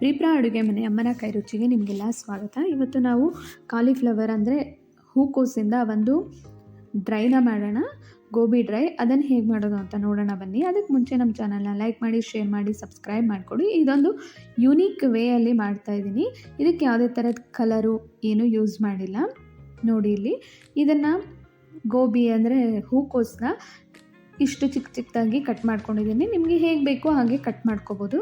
ಪ್ರೀಪ್ರಾ ಅಡುಗೆ ಮನೆ ಅಮ್ಮನ ಕೈ ರುಚಿಗೆ ನಿಮಗೆಲ್ಲ ಸ್ವಾಗತ. ಇವತ್ತು ನಾವು ಕಾಲಿಫ್ಲವರ್ ಅಂದರೆ ಹೂಕೋಸಿಂದ ಒಂದು ಡ್ರೈನ ಮಾಡೋಣ. ಗೋಬಿ ಡ್ರೈ ಅದನ್ನು ಹೇಗೆ ಮಾಡೋದು ಅಂತ ನೋಡೋಣ ಬನ್ನಿ. ಅದಕ್ಕೆ ಮುಂಚೆ ನಮ್ಮ ಚಾನಲ್ನ ಲೈಕ್ ಮಾಡಿ ಶೇರ್ ಮಾಡಿ ಸಬ್ಸ್ಕ್ರೈಬ್ ಮಾಡಿಕೊಡಿ. ಇದೊಂದು ಯುನೀಕ್ ವೇಯಲ್ಲಿ ಮಾಡ್ತಾ ಇದ್ದೀನಿ. ಇದಕ್ಕೆ ಯಾವುದೇ ಥರದ ಕಲರು ಏನೂ ಯೂಸ್ ಮಾಡಿಲ್ಲ. ನೋಡಿ ಇಲ್ಲಿ. ಇದನ್ನು ಗೋಬಿ ಅಂದರೆ ಹೂಕೋಸನ್ನ ಇಷ್ಟು ಚಿಕ್ಕ ಚಿಕ್ಕದಾಗಿ ಕಟ್ ಮಾಡ್ಕೊಂಡಿದ್ದೀನಿ. ನಿಮಗೆ ಹೇಗೆ ಬೇಕೋ ಹಾಗೆ ಕಟ್ ಮಾಡ್ಕೋಬೋದು.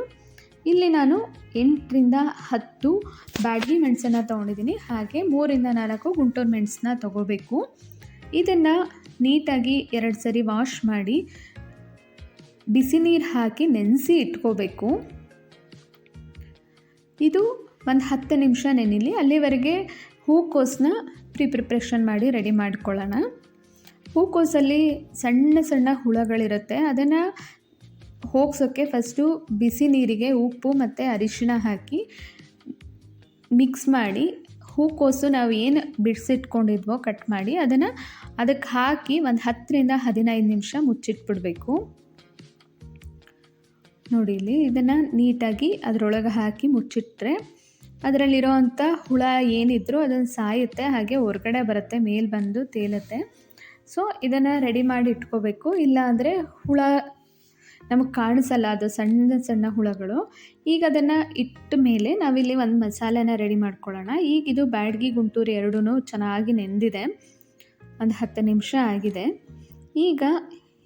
ಇಲ್ಲಿ ನಾನು ಎಂಟರಿಂದ ಹತ್ತು ಬ್ಯಾಡ್ಗಿ ಮೆಣಸನ್ನು ತೊಗೊಂಡಿದ್ದೀನಿ. ಹಾಗೆ ಮೂರಿಂದ ನಾಲ್ಕು ಗುಂಟೂರು ಮೆಣಸನ್ನ ತೊಗೋಬೇಕು. ಇದನ್ನು ನೀಟಾಗಿ ಎರಡು ಸರಿ ವಾಶ್ ಮಾಡಿ ಬಿಸಿ ನೀರು ಹಾಕಿ ನೆನೆಸಿ ಇಟ್ಕೋಬೇಕು. ಇದು ಒಂದು ಹತ್ತು ನಿಮಿಷ ನೆನಿಲಿ ಅಲ್ಲಿವರೆಗೆ ಹೂಕೋಸನ್ನ ಪ್ರೀ ಪ್ರಿಪ್ರೇಷನ್ ಮಾಡಿ ರೆಡಿ ಮಾಡ್ಕೊಳ್ಳೋಣ. ಹೂಕೋಸಲ್ಲಿ ಸಣ್ಣ ಸಣ್ಣ ಹುಳಗಳಿರುತ್ತೆ. ಅದನ್ನು ಹೋಗ್ಸೋಕ್ಕೆ ಫಸ್ಟು ಬಿಸಿ ನೀರಿಗೆ ಉಪ್ಪು ಮತ್ತು ಅರಿಶಿಣ ಹಾಕಿ ಮಿಕ್ಸ್ ಮಾಡಿ, ಹೂಕೋಸು ನಾವು ಏನು ಬಿಡಿಸಿಟ್ಕೊಂಡಿದ್ವೋ ಕಟ್ ಮಾಡಿ ಅದನ್ನು ಅದಕ್ಕೆ ಹಾಕಿ ಒಂದು ಹತ್ತರಿಂದ ಹದಿನೈದು ನಿಮಿಷ ಮುಚ್ಚಿಟ್ಬಿಡಬೇಕು. ನೋಡಿ ಇಲ್ಲಿ ಇದನ್ನು ನೀಟಾಗಿ ಅದರೊಳಗೆ ಹಾಕಿ ಮುಚ್ಚಿಟ್ರೆ ಅದರಲ್ಲಿರೋವಂಥ ಹುಳ ಏನಿದ್ರು ಅದನ್ನು ಸಾಯುತ್ತೆ, ಹಾಗೆ ಹೊರಗಡೆ ಬರುತ್ತೆ, ಮೇಲೆ ಬಂದು ತೇಲತ್ತೆ. ಸೊ ಇದನ್ನು ರೆಡಿ ಮಾಡಿ ಇಟ್ಕೋಬೇಕು. ಇಲ್ಲಾಂದರೆ ಹುಳ ನಮಗೆ ಕಾಣಿಸಲ್ಲ ಅದು ಸಣ್ಣ ಸಣ್ಣ ಹುಳಗಳು. ಈಗ ಅದನ್ನು ಇಟ್ಟ ಮೇಲೆ ನಾವಿಲ್ಲಿ ಒಂದು ಮಸಾಲೆನ ರೆಡಿ ಮಾಡ್ಕೊಳ್ಳೋಣ. ಈಗ ಇದು ಬ್ಯಾಡ್ಗಿ ಗುಂಟೂರು ಎರಡೂ ಚೆನ್ನಾಗಿ ನೆಂದಿದೆ. ಒಂದು ಹತ್ತು ನಿಮಿಷ ಆಗಿದೆ. ಈಗ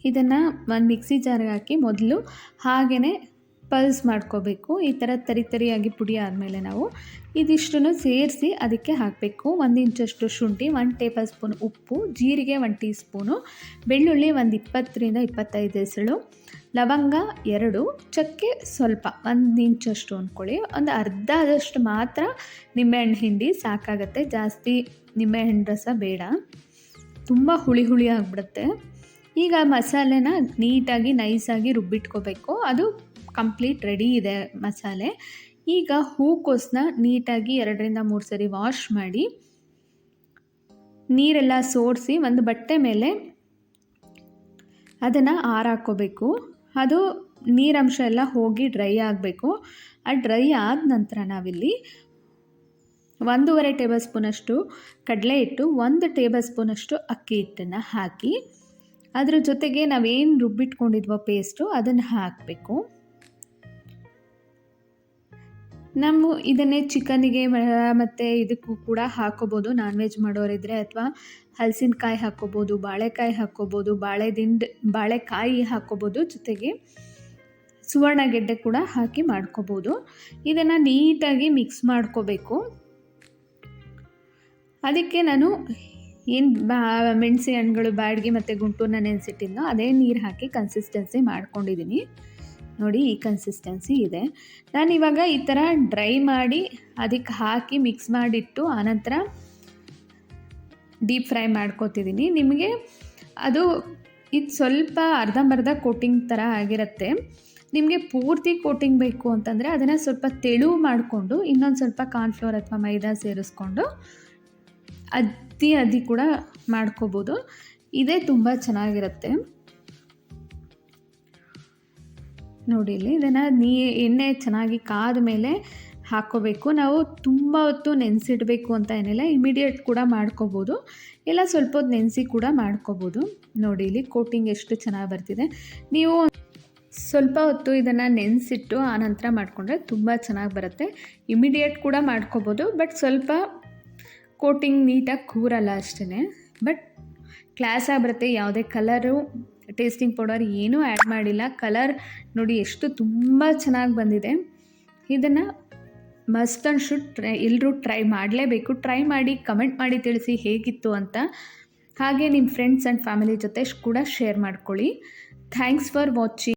ಇದನ್ನು ಒಂದು ಮಿಕ್ಸಿ ಜಾರ್ಗೆ ಹಾಕಿ ಮೊದಲು ಹಾಗೆಯೇ ಪಲ್ಸ್ ಮಾಡ್ಕೋಬೇಕು. ಈ ಥರ ತರಿ ತರಿಯಾಗಿ ಪುಡಿ ಆದಮೇಲೆ ನಾವು ಇದಿಷ್ಟನ್ನು ಸೇರಿಸಿ ಅದಕ್ಕೆ ಹಾಕಬೇಕು. ಒಂದು ಇಂಚಷ್ಟು ಶುಂಠಿ, ಒಂದು ಟೇಬಲ್ ಸ್ಪೂನ್ ಉಪ್ಪು, ಜೀರಿಗೆ ಒಂದು ಟೀ ಸ್ಪೂನು ಬೆಳ್ಳುಳ್ಳಿ ಒಂದು ಇಪ್ಪತ್ತರಿಂದ ಇಪ್ಪತ್ತೈದು ಎಸಳು ಲವಂಗ ಎರಡು, ಚಕ್ಕೆ ಸ್ವಲ್ಪ, ಒಂದು ಇಂಚಷ್ಟು ಅಂದ್ಕೊಳ್ಳಿ ಒಂದು ಅರ್ಧ ಆದಷ್ಟು ಮಾತ್ರ ನಿಂಬೆಹಣ್ಣು ಹಿಂಡಿ ಸಾಕಾಗತ್ತೆ. ಜಾಸ್ತಿ ನಿಂಬೆಹಣ್ಣು ರಸ ಬೇಡ. ತುಂಬ ಹುಳಿ ಹುಳಿ ಆಗಿಬಿಡುತ್ತೆ. ಈಗ ಮಸಾಲೆನ ನೀಟಾಗಿ, ನೈಸಾಗಿ ರುಬ್ಬಿಟ್ಕೋಬೇಕು. ಅದು ಕಂಪ್ಲೀಟ್ ರೆಡಿ ಇದೆ ಮಸಾಲೆ. ಈಗ ಹೂಕೋಸನ್ನ ನೀಟಾಗಿ ಎರಡರಿಂದ ಮೂರು ಸರಿ ವಾಶ್ ಮಾಡಿ, ನೀರೆಲ್ಲ ಸೋಡಿಸಿ ಒಂದು ಬಟ್ಟೆ ಮೇಲೆ ಅದನ್ನು ಆರಾಕೋಬೇಕು ಅದು ನೀರಂಶ ಎಲ್ಲ ಹೋಗಿ ಡ್ರೈ ಆಗಬೇಕು. ಆ ಡ್ರೈ ಆದ ನಂತರ ನಾವಿಲ್ಲಿ ಒಂದೂವರೆ ಟೇಬಲ್ ಸ್ಪೂನಷ್ಟು ಕಡಲೆ ಹಿಟ್ಟು, ಒಂದು ಟೇಬಲ್ ಸ್ಪೂನಷ್ಟು ಅಕ್ಕಿ ಹಿಟ್ಟನ್ನು ಹಾಕಿ, ಅದರ ಜೊತೆಗೆ ನಾವೇನು ರುಬ್ಬಿಟ್ಕೊಂಡಿದ್ವೋ ಪೇಸ್ಟು ಅದನ್ನು ಹಾಕಬೇಕು. ನಾವು ಇದನ್ನೇ ಚಿಕನಿಗೆ ಮತ್ತು ಇದಕ್ಕೂ ಕೂಡ ಹಾಕೋಬೋದು. ನಾನ್ ವೆಜ್ ಮಾಡೋರಿದ್ದರೆ ಅಥವಾ ಹಲಸಿನಕಾಯಿ ಹಾಕ್ಕೋಬೋದು ಬಾಳೆಕಾಯಿ ಹಾಕ್ಕೋಬೋದು ಬಾಳೆ ದಿಂಡು ಬಾಳೆಕಾಯಿ ಹಾಕ್ಕೋಬೋದು ಜೊತೆಗೆ ಸುವರ್ಣಗೆಡ್ಡೆ ಕೂಡ ಹಾಕಿ ಮಾಡ್ಕೋಬೋದು. ಇದನ್ನು ನೀಟಾಗಿ ಮಿಕ್ಸ್ ಮಾಡ್ಕೋಬೇಕು. ಅದಕ್ಕೆ ನಾನು ಏನು ಬಾ ಮೆಣಸಿ ಹಣ್ಣುಗಳು ಬ್ಯಾಡ್ಗೆ ಮತ್ತು ಗುಂಟೂರನ್ನ ನೆನೆಸಿಟ್ಟಿದ್ನೋ, ಅದೇ ನೀರು ಹಾಕಿ ಕನ್ಸಿಸ್ಟೆನ್ಸಿ ಮಾಡ್ಕೊಂಡಿದ್ದೀನಿ ನೋಡಿ ಈ ಕನ್ಸಿಸ್ಟೆನ್ಸಿ ಇದೆ. ನಾನು ಇವಾಗ ಈ ಥರ ಡ್ರೈ ಮಾಡಿ ಅದಕ್ಕೆ ಹಾಕಿ ಮಿಕ್ಸ್ ಮಾಡಿಟ್ಟು ಆನಂತರ ಡೀಪ್ ಫ್ರೈ ಮಾಡ್ಕೋತಿದ್ದೀನಿ ನಿಮಗೆ ಅದು ಇದು ಸ್ವಲ್ಪ ಅರ್ಧಂಬರ್ಧ ಕೋಟಿಂಗ್ ಥರ ಆಗಿರುತ್ತೆ. ನಿಮಗೆ ಪೂರ್ತಿ ಕೋಟಿಂಗ್ ಬೇಕು ಅಂತಂದರೆ ಅದನ್ನು ಸ್ವಲ್ಪ ತೆಳು ಮಾಡಿಕೊಂಡು ಇನ್ನೊಂದು ಸ್ವಲ್ಪ ಕಾರ್ನ್ಫ್ಲೋರ್ ಅಥವಾ ಮೈದಾ ಸೇರಿಸ್ಕೊಂಡು ಅದ್ದಿ ಅದಿ ಕೂಡ ಮಾಡ್ಕೋಬೋದು. ಇದೇ ತುಂಬ ಚೆನ್ನಾಗಿರುತ್ತೆ. ನೋಡಿ ಇಲ್ಲಿ. ಇದನ್ನು ನೀ ಎಣ್ಣೆ ಚೆನ್ನಾಗಿ ಕಾದ ಮೇಲೆ ಹಾಕ್ಕೋಬೇಕು. ನಾವು ತುಂಬ ಹೊತ್ತು ನೆನೆಸಿಡಬೇಕು ಅಂತ ಏನಿಲ್ಲ ಇಮಿಡಿಯೇಟ್ ಕೂಡ ಮಾಡ್ಕೋಬೋದು. ಇಲ್ಲ, ಸ್ವಲ್ಪ ಹೊತ್ತು ನೆನೆಸಿ ಕೂಡ ಮಾಡ್ಕೋಬೋದು. ನೋಡಿ ಇಲ್ಲಿ ಕೋಟಿಂಗ್ ಎಷ್ಟು ಚೆನ್ನಾಗಿ ಬರ್ತಿದೆ. ನೀವು ಸ್ವಲ್ಪ ಹೊತ್ತು ಇದನ್ನು ನೆನೆಸಿಟ್ಟು ಆನಂತರ ಮಾಡಿಕೊಂಡ್ರೆ ತುಂಬ ಚೆನ್ನಾಗಿ ಬರುತ್ತೆ. ಇಮಿಡಿಯೇಟ್ ಕೂಡ ಮಾಡ್ಕೋಬೋದು ಬಟ್ ಸ್ವಲ್ಪ ಕೋಟಿಂಗ್ ನೀಟಾಗಿ ಕೂರಲ್ಲ ಅಷ್ಟೇ ಬಟ್ ಕ್ಲಾಸಾಗಿ ಬರುತ್ತೆ, ಯಾವುದೇ ಕಲರು ಟೇಸ್ಟಿಂಗ್ ಪೌಡರ್ ಏನೂ ಆ್ಯಡ್ ಮಾಡಿಲ್ಲ. ಕಲರ್ ನೋಡಿ ಎಷ್ಟು ತುಂಬ ಚೆನ್ನಾಗಿ ಬಂದಿದೆ. ಇದನ್ನು ಮಸ್ಟ್ ಆ್ಯಂಡ್ ಶುಡ್ ಟ್ರೈ ಎಲ್ಲರೂ ಟ್ರೈ ಮಾಡಲೇಬೇಕು. ಟ್ರೈ ಮಾಡಿ ಕಮೆಂಟ್ ಮಾಡಿ ತಿಳಿಸಿ ಹೇಗಿತ್ತು ಅಂತ. ಹಾಗೆ ನಿಮ್ಮ ಫ್ರೆಂಡ್ಸ್ ಆ್ಯಂಡ್ ಫ್ಯಾಮಿಲಿ ಜೊತೆ ಕೂಡ ಶೇರ್ ಮಾಡ್ಕೊಳ್ಳಿ. Thanks for watching